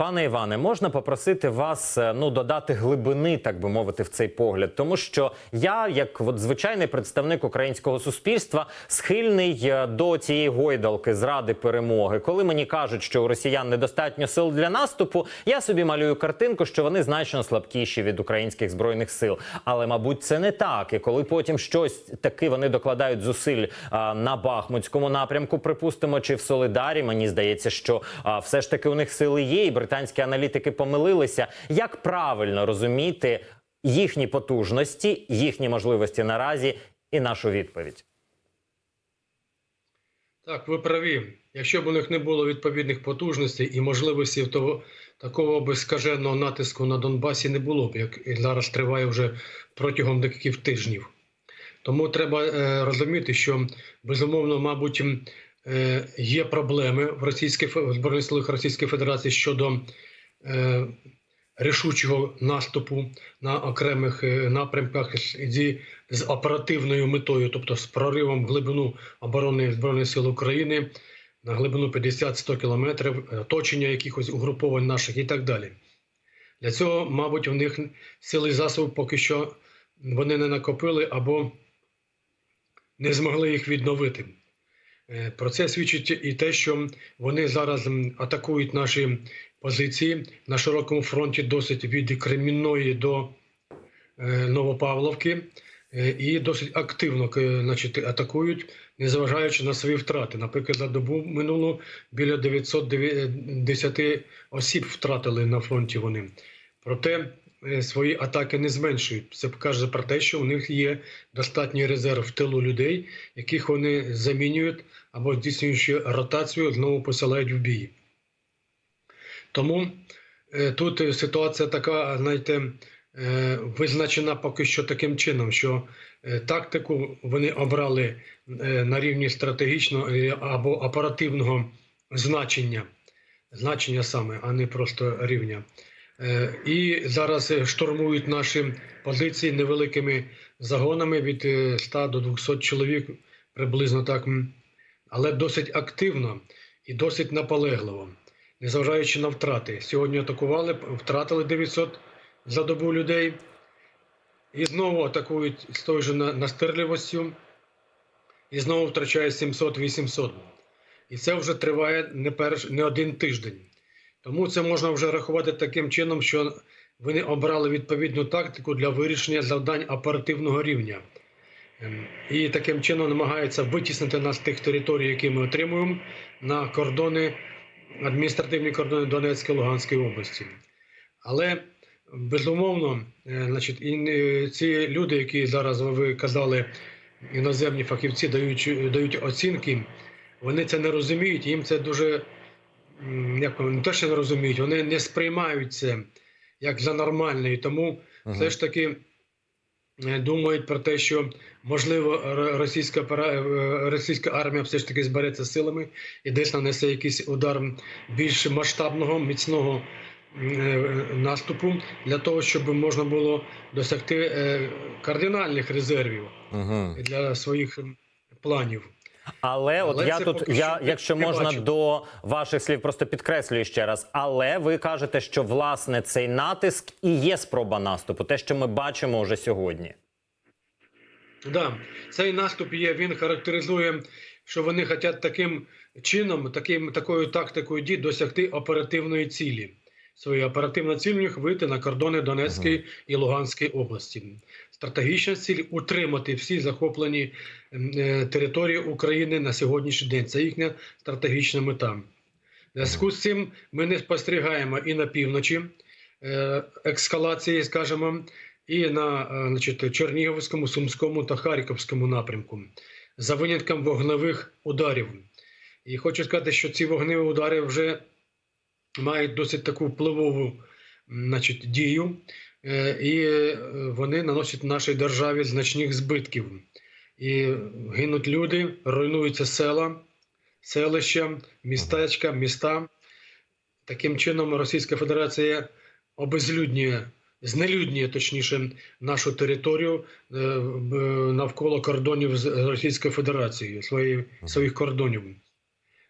Пане Іване, можна попросити вас е, ну додати глибини, так би мовити, в цей погляд, тому що я, як от звичайний представник українського суспільства, схильний е, до цієї гойдалки зради перемоги. Коли мені кажуть, що у росіян недостатньо сил для наступу, я собі малюю картинку, що вони значно слабкіші від українських збройних сил. Але мабуть, це не так. І коли потім щось таки вони докладають зусиль а, на Бахмутському напрямку, припустимо, чи в Солидарі, мені здається, що а, все ж таки у них сили є, і британські аналітики помилилися. Як правильно розуміти їхні потужності, їхні можливості наразі і нашу відповідь? Так, ви праві. Якщо б у них не було відповідних потужностей і можливості того такого безскаженого натиску на Донбасі не було б, як зараз триває вже протягом декількох тижнів. Тому треба е, розуміти, що безумовно, мабуть, є проблеми в російській збройних силах Російської Федерації щодо е, рішучого наступу на окремих е, напрямках зі з оперативною метою, тобто з проривом в глибину оборони збройних сил України на глибину 50-100 кілометрів, е, оточення якихось угруповань наших і так далі. Для цього, мабуть, у них сили засоби поки що вони не накопили або не змогли їх відновити. Е, Про це свідчить і те, що вони зараз атакують наші позиції на широкому фронті, досить від Кремінної до е, Новопавловки, е, і досить активно значить, атакують, незважаючи на свої втрати. Наприклад, за добу минулу біля 910 осіб втратили на фронті вони. Проте свої атаки не зменшують. Це каже про те, що у них є достатній резерв в тилу людей, яких вони замінюють або здійснюючи ротацію, знову посилають в бій. Тому е, тут е, ситуація така, знаєте, е, визначена поки що таким чином, що е, тактику вони обрали е, на рівні стратегічного е, або оперативного значення, значення саме, а не просто рівня. Е, І зараз е, штурмують наші позиції невеликими загонами від е, 100 до 200 чоловік, приблизно так, але досить активно і досить наполегливо, незважаючи на втрати. Сьогодні атакували, втратили 900 за добу людей і знову атакують з тою ж на- настирливостю, і знову втрачають 700-800. І це вже триває не, перш, не один тиждень. Тому це можна вже рахувати таким чином, що вони обрали відповідну тактику для вирішення завдань оперативного рівня. Ем, І таким чином намагаються витіснити нас з тих територій, які ми отримуємо, на кордони, адміністративні кордони Донецької Луганської області. Але безумовно, е, значить, і е, ці люди, які зараз ви казали, іноземні фахівці дають, дають оцінки, вони це не розуміють, їм це дуже як вони, не те, що не розуміють, вони не сприймають це як за нормальне. І тому все ж таки е, думають про те, що можливо російська е, російська армія все ж таки збереться силами і десь нанесе якийсь удар більш масштабного, міцного е, наступу для того, щоб можна було досягти кардинальних резервів Угу. для своїх планів. Але, от я тут, я, якщо можна бачу. до ваших слів, просто підкреслюю ще раз. Але ви кажете, що власне цей натиск і є спроба наступу, те, що ми бачимо вже сьогодні. Да, цей наступ є. Він характеризує, що вони хочуть таким чином, таким такою тактикою дій досягти оперативної цілі. Своя оперативна ціль вийти на кордони Донецької і Луганської області. Стратегічна ціль утримати всі захоплені е, території України на сьогоднішній день. Це їхня стратегічна мета. Зв'язку з цим ми не спостерігаємо і на півночі е, ескалації, скажімо, і на е, значить, Чернігівському, Сумському та Харківському напрямку за винятком вогневих ударів. І хочу сказати, що ці вогневі удари вже мають досить таку впливову значить, дію, е, і е, вони наносять нашій державі значних збитків. І гинуть люди, руйнуються села, селища, містечка, міста. Таким чином, Російська Федерація обезлюднює, знелюднює точніше нашу територію е, навколо кордонів з Російською Федерацією, свої, своїх кордонів.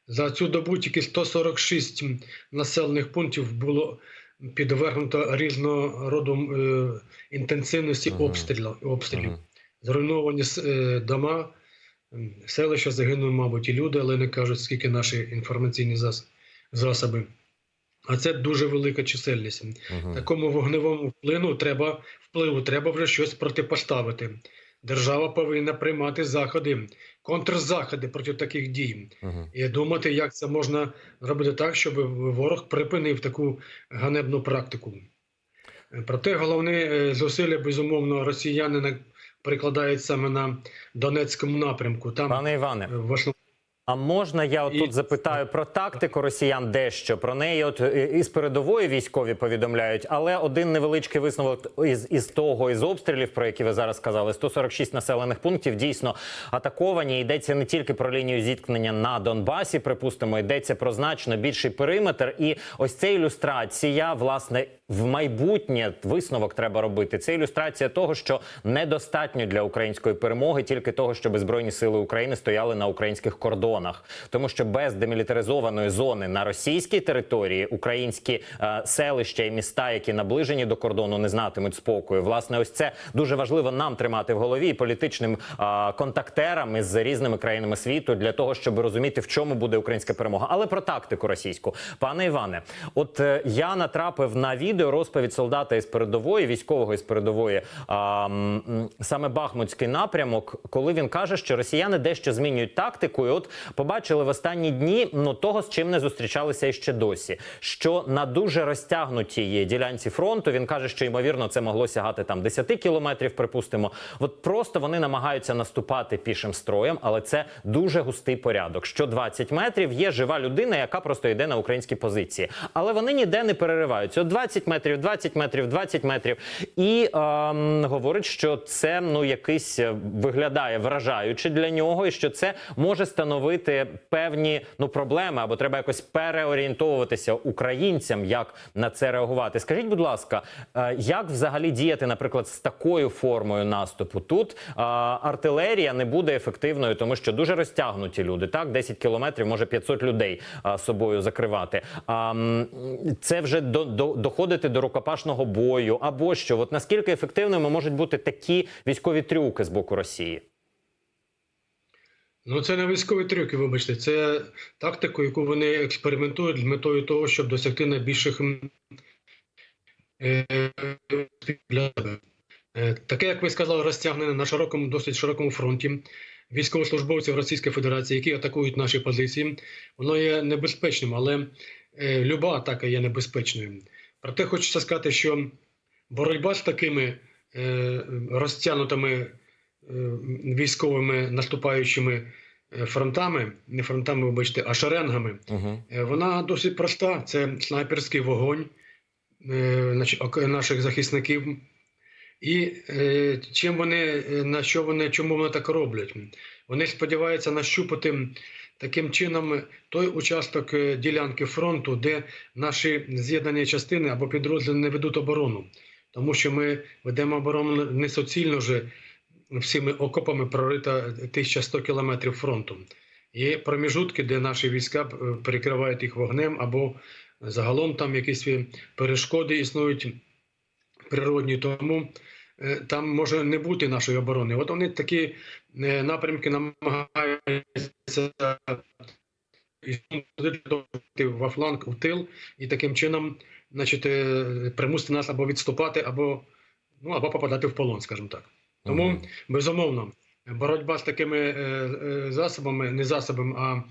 За цю добу тільки 146 населених пунктів було підвергнуто різного роду е, інтенсивності Мгм. обстрілів. обстрілів. Мгм. Зруйновані е, дома, селища загинули, мабуть, і люди, але не кажуть, скільки наші інформаційні зас- засоби. А це дуже велика чисельність. Мгм. Такому вогневому впливу треба, впливу треба вже щось протипоставити. Держава повинна приймати заходи, контрзаходи проти таких дій Мгм. і думати, як це можна робити так, щоб ворог припинив таку ганебну практику. Проте головне е, зусилля, безумовно, росіяни прикладають саме на Донецькому напрямку. Там Пане Іване, в основному А можна я І- тут запитаю про тактику росіян дещо про неї? От е, із передової військові повідомляють, але один невеличкий висновок із, із того із обстрілів, про які ви зараз сказали, 146 населених пунктів дійсно атаковані. Йдеться не тільки про лінію зіткнення на Донбасі, припустимо, йдеться про значно більший периметр. І ось ця ілюстрація, власне, в майбутнє висновок треба робити. Це ілюстрація того, що недостатньо для української перемоги, тільки того, щоб збройні сили України стояли на українських кордонах, тому що без демілітаризованої зони на російській території українські е, селища і міста, які наближені до кордону, не знатимуть спокою. Власне, ось це дуже важливо нам тримати в голові і політичним е, контактерам із різними країнами світу для того, щоб розуміти, в чому буде українська перемога. Але про тактику російську, пане Іване, от е, я натрапив на відео розповідь солдата із передової, військового із передової, а, саме Бахмутський напрямок, коли він каже, що росіяни дещо змінюють тактику, і от побачили в останні дні ну того, з чим не зустрічалися ще досі. Що на дуже розтягнутій ділянці фронту він каже, що ймовірно це могло сягати там 10 кілометрів, припустимо. От просто вони намагаються наступати пішим строєм, але це дуже густий порядок. Що 20 метрів є жива людина, яка просто йде на українські позиції, але вони ніде не перериваються. От 20 метрів, 20 метрів, 20 метрів. І ем, говорить, що це ну якийсь е, виглядає вражаюче для нього, і що це може становити певні ну проблеми, або треба якось переорієнтовуватися українцям, як на це реагувати. Скажіть, будь ласка, е, як взагалі діяти, наприклад, з такою формою наступу? Тут е, артилерія не буде ефективною, тому що дуже розтягнуті люди. Так, 10 кілометрів може 500 людей е, собою закривати. А м, це вже до, до доходити до рукопашного бою або що? От наскільки ефективними можуть бути такі військові трюки з боку Росії? Ну, це не військові трюки, вибачте, це тактика, яку вони експериментують з метою того, щоб досягти найбільших е, для себе. Е, Таке, як ви сказали, розтягнене на широкому, досить широкому фронті військовослужбовців Російської Федерації, які атакують наші позиції, воно є небезпечним, але е, люба атака є небезпечною. Проте хочеться сказати, що боротьба з такими е, розтягнутими е, військовими наступаючими е, фронтами, не фронтами, вибачте, а шеренгами, Угу. вона досить проста. Це снайперський вогонь е, наших захисників. І е, чим вони, е, на що вони, чому вони так роблять? Вони сподіваються нащупати таким чином той участок е, ділянки фронту, де наші з'єднані частини або підрозділи не ведуть оборону. Тому що ми ведемо оборону не суцільно вже всіми окопами прорита 1100 кілометрів фронту. Є проміжутки, де наші війська е, перекривають їх вогнем, або загалом там якісь е, перешкоди існують природні, тому там може не бути нашої оборони. От вони такі е, напрямки намагаються йти во фланг, в тил, і таким чином значить, е, примусити нас або відступати, або, ну, або попадати в полон, скажімо так. Тому, Мгм. безумовно, боротьба з такими е, е, засобами, не засобами, а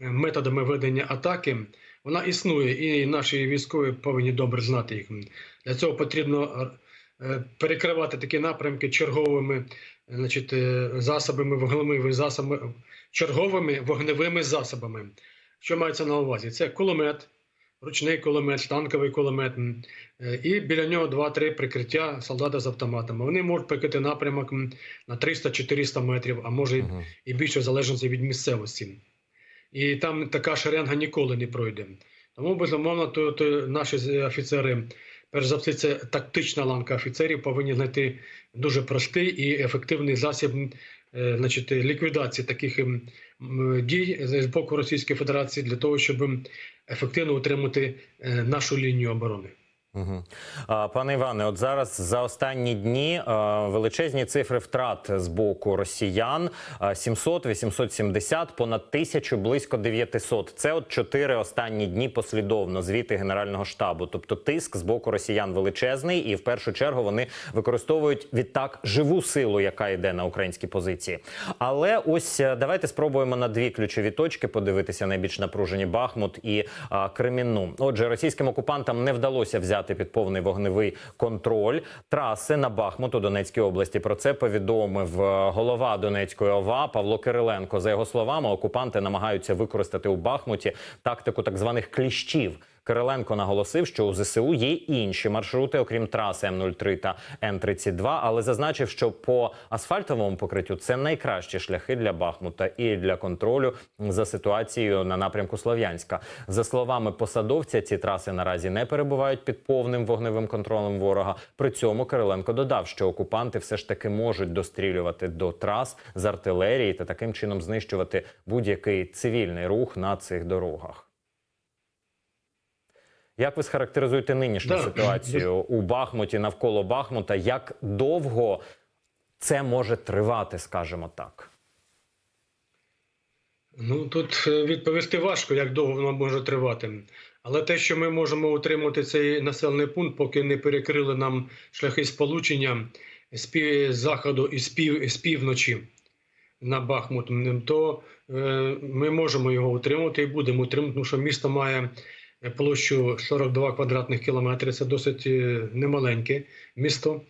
е, методами ведення атаки, вона існує, і наші військові повинні добре знати їх. Для цього потрібно е, перекривати такі напрямки черговими е, значить, е, засобами, вогневими засобами, черговими вогневими засобами. Що мається на увазі? Це кулемет, ручний кулемет, танковий кулемет, е, і біля нього 2-3 прикриття солдата з автоматами. Вони можуть прикрити напрямок на 300-400 метрів, а може і більше в залежності від місцевості. І там така шеренга ніколи не пройде. Тому, безумовно, то, то наші офіцери, перш за все, це тактична ланка офіцерів, повинні знайти дуже простий і ефективний засіб е, значить, ліквідації таких дій з боку Російської Федерації для того, щоб ефективно утримати е, нашу лінію оборони. Пане Іване, от зараз за останні дні величезні цифри втрат з боку росіян: А, 700, 870, понад тисячу, близько 900. Це от чотири останні дні послідовно звіти Генерального штабу. Тобто тиск з боку росіян величезний, і в першу чергу вони використовують відтак живу силу, яка йде на українські позиції. Але ось е, давайте спробуємо на дві ключові точки подивитися найбільш напружені Бахмут і Кремінну. Отже, російським окупантам не вдалося взяти під повний вогневий контроль траси на Бахмут у Донецькій області. Про це повідомив е, голова Донецької ОВА Павло Кириленко. За його словами, окупанти намагаються використати у Бахмуті тактику так званих кліщів. Кириленко наголосив, що у ЗСУ є інші маршрути, окрім траси М03 та М32, але зазначив, що по асфальтовому покриттю це найкращі шляхи для Бахмута і для контролю за ситуацією на напрямку Слов'янська. За словами посадовця, ці траси наразі не перебувають під повним вогневим контролем ворога. При цьому Кириленко додав, що окупанти все ж таки можуть дострілювати до трас з артилерії та таким чином знищувати будь-який цивільний рух на цих дорогах. Як ви схарактеризуєте нинішню Да. ситуацію у Бахмуті навколо Бахмута? Як довго це може тривати, скажімо так? Ну тут е, відповісти важко, як довго воно може тривати. Але те, що ми можемо утримати цей населений пункт, поки не перекрили нам шляхи сполучення з заходу і з, пів, з півночі на Бахмут, то е, ми можемо його утримувати і будемо утримувати, тому що місто має площу 42 квадратних кілометри. Це досить е, немаленьке місто.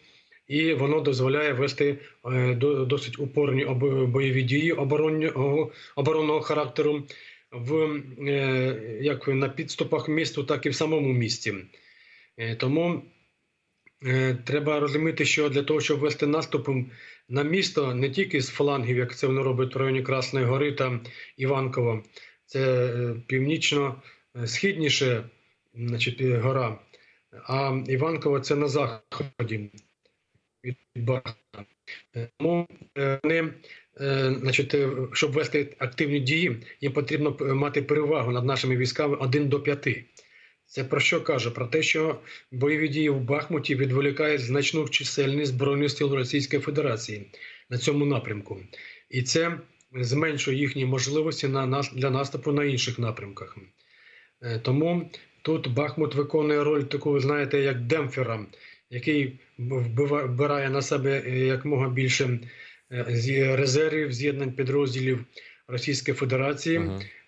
І воно дозволяє вести е, досить упорні бойові дії оборонного, оборонного характеру в е, як на підступах місту, так і в самому місті. Тому треба розуміти, що для того, щоб вести наступом на місто, не тільки з флангів, як це воно робить в районі Красної Гори та Іванкова, це е, північно-східніше значить, е, гора, а Іванкова це на заході від Бахмута. Е, Тому е, вони, е, значить, е, щоб вести активні дії, їм потрібно мати перевагу над нашими військами 1 до 5. Це про що каже? Про те, що бойові дії в Бахмуті відволікають значну чисельність Збройних сил Російської Федерації на цьому напрямку. І це зменшує їхні можливості на нас для наступу на інших напрямках. Е, Тому тут Бахмут виконує роль такого, знаєте, як демпфера, який вбирає на себе е, якмога більше е, резервів, з'єднань підрозділів Російської Федерації.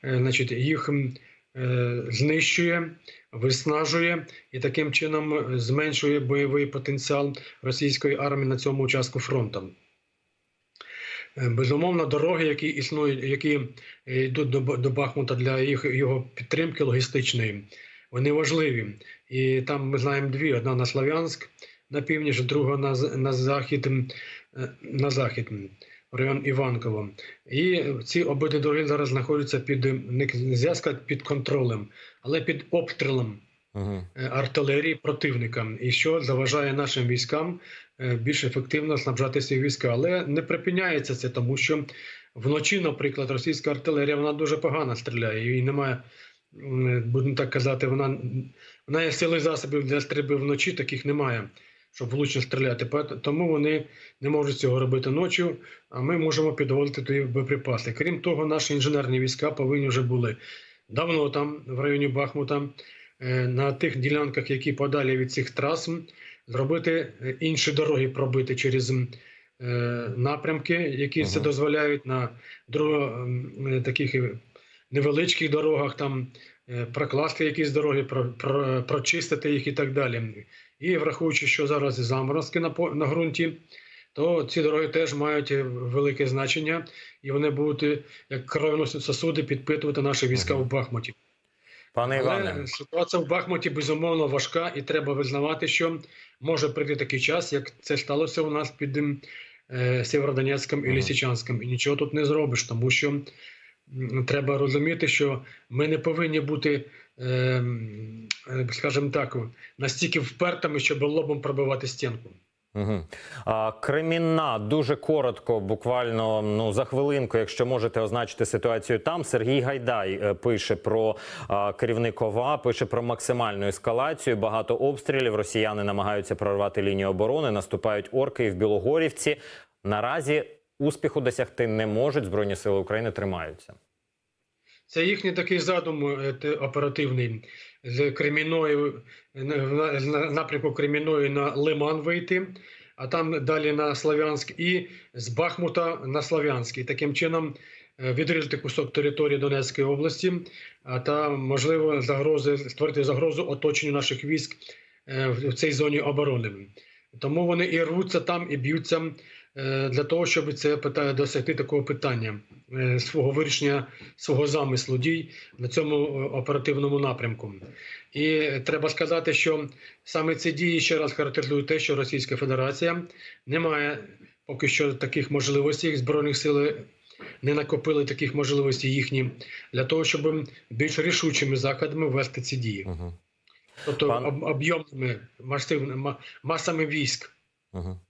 Е, Значить, їх знищує, виснажує і таким чином зменшує бойовий потенціал російської армії на цьому участку фронту. Е, Безумовно, дороги, які існують, які е, йдуть до, до Бахмута для їх, його підтримки логістичної, вони важливі. І там ми знаємо дві: одна на Слов'янськ на північ, друга на, на захід, е, на захід, район Іванково. І ці обидві дороги зараз знаходяться під не сказати під контролем, але під обстрілом артилерії противника, і що заважає нашим військам більш ефективно снабжати свої війська. Але не припиняється це, тому що вночі, наприклад, російська артилерія вона дуже погано стріляє. Її немає, будемо так казати, вона, вона є сили засобів для стрільби вночі, таких немає. Щоб влучно стріляти, тому вони не можуть цього робити ночі, а ми можемо підводити туди боєприпаси. Крім того, наші інженерні війська повинні вже були давно там, в районі Бахмута, е, на тих ділянках, які подалі від цих трас, зробити е, інші дороги, пробити через е, напрямки, які це дозволяють на друго, е, таких невеличких дорогах, там прокласти якісь дороги, про, про, прочистити їх і так далі. І враховуючи, що зараз заморозки на, на ґрунті, то ці дороги теж мають велике значення, і вони будуть як кровоносні сосуди підпитувати наші війська в Бахмуті. Пане Іване, ситуація в Бахмуті безумовно важка, і треба визнавати, що може прийти такий час, як це сталося у нас під ем, е, Сєвєродонецьком і Ага. Лисичанськом. І нічого тут не зробиш, тому що треба розуміти, що ми не повинні бути, ем, е, скажімо так, настільки впертими, щоб лобом пробивати стінку. Угу. А, Кремінна дуже коротко, буквально ну за хвилинку, якщо можете означити ситуацію там. Сергій Гайдай е, пише про а, керівникова, пише про максимальну ескалацію. Багато обстрілів. Росіяни намагаються прорвати лінію оборони. Наступають орки і в Білогорівці. Наразі успіху досягти не можуть. Збройні сили України тримаються. Це їхній такий задум е, оперативний з Креміною на напрямку Креміної на Лиман вийти, а там далі на Славянськ, і з Бахмута на Славянськ. І таким чином е, відрізати кусок території Донецької області, та можливо загрози створити загрозу оточенню наших військ е, в цій зоні оборони. Тому вони і рвуться там, і б'ються для того, щоб це питання досягти такого питання е, свого вирішення свого замислу дій на цьому е, оперативному напрямку. І треба сказати, що саме ці дії ще раз характеризують те, що Російська Федерація не має поки що таких можливостей збройних сил. Не накопили таких можливостей їхні для того, щоб більш рішучими заходами вести ці дії, Угу. тобто Пан- об'ємними масивними масами військ. Угу.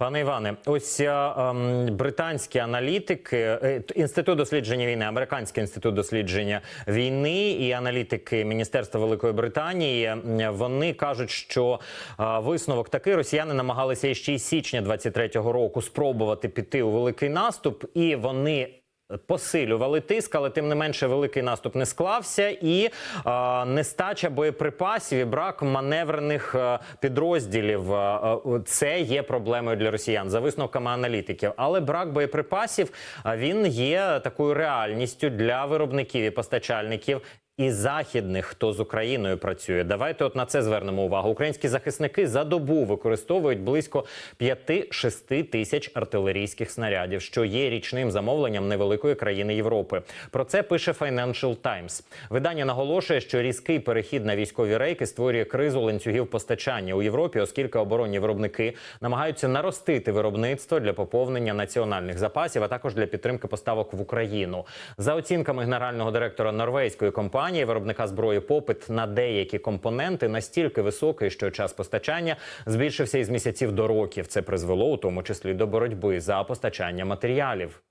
Пане Іване, ось е, ем, британські аналітики, е, інститут дослідження війни, американський інститут дослідження війни і аналітики Міністерства Великої Британії. Вони кажуть, що е, висновок такий: росіяни намагалися ще й січня 23-го року спробувати піти у великий наступ, і вони. Посилювали тиск, але тим не менше великий наступ не склався, і е, нестача боєприпасів і брак маневрених е, підрозділів. е, е, це є проблемою для росіян за висновками аналітиків. Але брак боєприпасів він є такою реальністю для виробників і постачальників. І західних, хто з Україною працює, давайте от на це звернемо увагу. Українські захисники за добу використовують близько 5-6 тисяч артилерійських снарядів, що є річним замовленням невеликої країни Європи. Про це пише Financial Times. Видання наголошує, що різкий перехід на військові рейки створює кризу ланцюгів постачання у Європі, оскільки оборонні виробники намагаються наростити виробництво для поповнення національних запасів, а також для підтримки поставок в Україну. За оцінками генерального директора норвезької компанії, виробника зброї попит на деякі компоненти настільки високий, що час постачання збільшився із місяців до років. Це призвело у тому числі до боротьби за постачання матеріалів.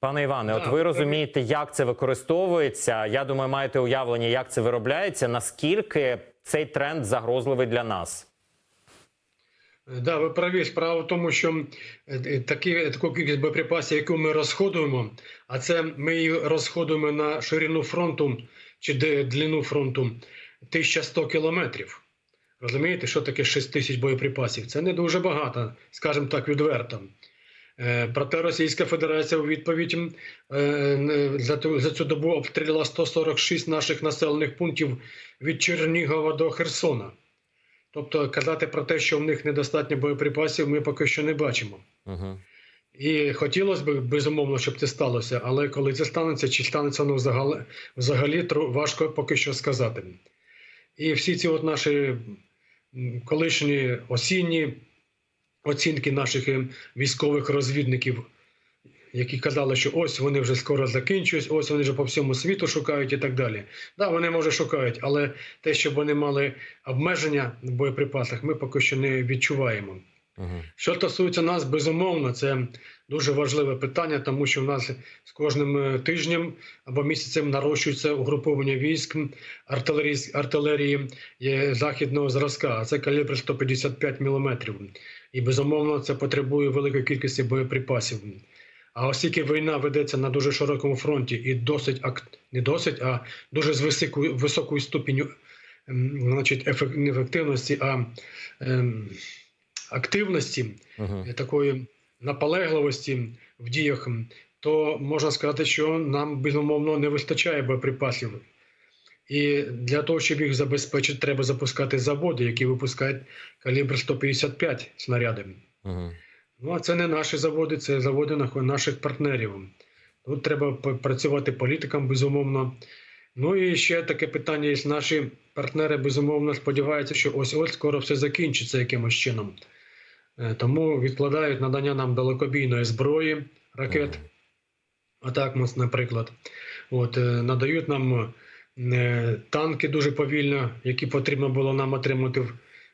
Пане Іване, от ви розумієте, як це використовується. Я думаю, маєте уявлення, як це виробляється. Наскільки цей тренд загрозливий для нас? Да, ви праві. Справа в тому, що е, е, такі, таку кількість боєприпасів, яку ми розходуємо, а це ми її розходуємо на ширину фронту чи длину фронту 1100 кілометрів. Розумієте, що таке 6 тисяч боєприпасів? Це не дуже багато, скажімо так, відверто. Е, Проте Російська Федерація у відповідь е, е, за цю добу обстріляла 146 наших населених пунктів від Чернігова до Херсона. Тобто казати про те, що в них недостатньо боєприпасів, ми поки що не бачимо. Угу. І хотілося б безумовно, щоб це сталося, але коли це станеться, чи станеться воно взагалі, взагалі важко поки що сказати. І всі ці от наші колишні осінні оцінки наших е, військових розвідників, які казали, що ось вони вже скоро закінчують, ось вони вже по всьому світу шукають і так далі. Да, вони може шукають, але те, щоб вони мали обмеження в боєприпасах, ми поки що не відчуваємо. Угу. Що стосується нас, безумовно, це дуже важливе питання, тому що в нас з кожним е, тижнем або місяцем нарощується угруповання військ артилерії, артилерії західного зразка, а це калібр 155 мм. І безумовно це потребує великої кількості боєприпасів. А оскільки війна ведеться на дуже широкому фронті і досить ак- не досить, а дуже з високою, високою ступінню ем, значить, ефек- не ефективності, а ем, активності, Угу. такої наполегливості в діях, то можна сказати, що нам безумовно не вистачає боєприпасів. І для того, щоб їх забезпечити, треба запускати заводи, які випускають калібр 155 снаряди. Угу. Ну а це не наші заводи, це заводи наших партнерів. Тут треба працювати політикам, безумовно. Ну і ще таке питання є. Наші партнери безумовно сподіваються, що ось ось скоро все закінчиться якимось чином. Е, Тому відкладають надання нам далекобійної зброї, ракет, Атакмос, наприклад. От, е, надають нам е, танки дуже повільно, які потрібно було нам отримати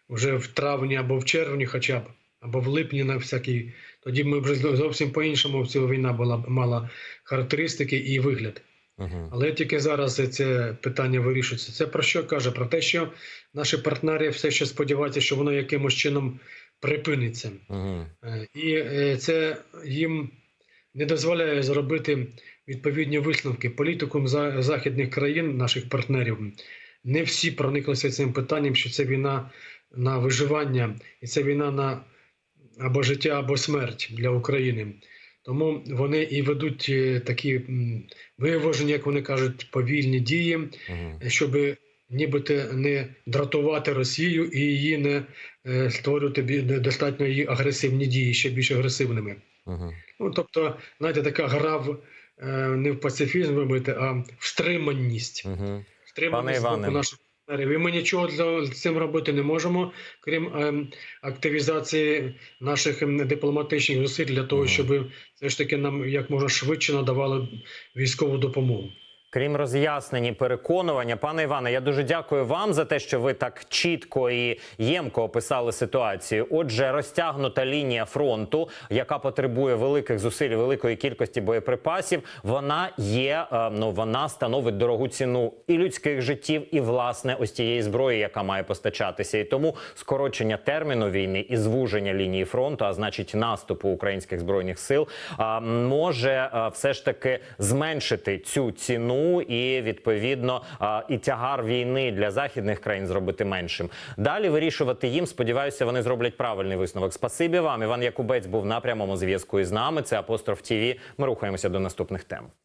вже в травні або в червні, хоча б, або в липні на всякий. Тоді ми вже зовсім по-іншому ця війна була мала характеристики і вигляд. Угу. Але тільки зараз це питання вирішується. Це про що каже? Про те, що наші партнери все ще сподіваються, що воно якимось чином припиниться. Угу. Е, І е, це їм не дозволяє зробити відповідні висновки політикум за- західних країн, наших партнерів. Не всі прониклися цим питанням, що це війна на виживання, і це війна на або життя, або смерть для України. Тому вони і ведуть е, такі виважені, як вони кажуть, повільні дії, щоб нібито не дратувати Росію і її не е, створювати достатньо її агресивні дії, ще більш агресивними. Угу. Ну тобто, знаєте, така гра в е, не в пацифізм вибити, а в стриманість. Угу. Стриманість боку Іване. наших. І ми нічого з цим робити не можемо, крім ем, активізації наших ем, дипломатичних зусиль для того, щоб все ж таки нам як можна швидше надавали військову допомогу. Крім роз'яснень і переконування, пане Іване, я дуже дякую вам за те, що ви так чітко і ємко описали ситуацію. Отже, розтягнута лінія фронту, яка потребує великих зусиль, великої кількості боєприпасів, вона є. е, Ну вона становить дорогу ціну і людських життів, і власне ось тієї зброї, яка має постачатися. І тому скорочення терміну війни і звуження лінії фронту, а значить наступу українських збройних сил, може все ж таки зменшити цю ціну і відповідно і тягар війни для західних країн зробити меншим. Далі вирішувати їм. Сподіваюся, вони зроблять правильний висновок. Спасибі вам. Іван Якубець був на прямому зв'язку із нами. Це апостроф ТІВІ. Ми рухаємося до наступних тем.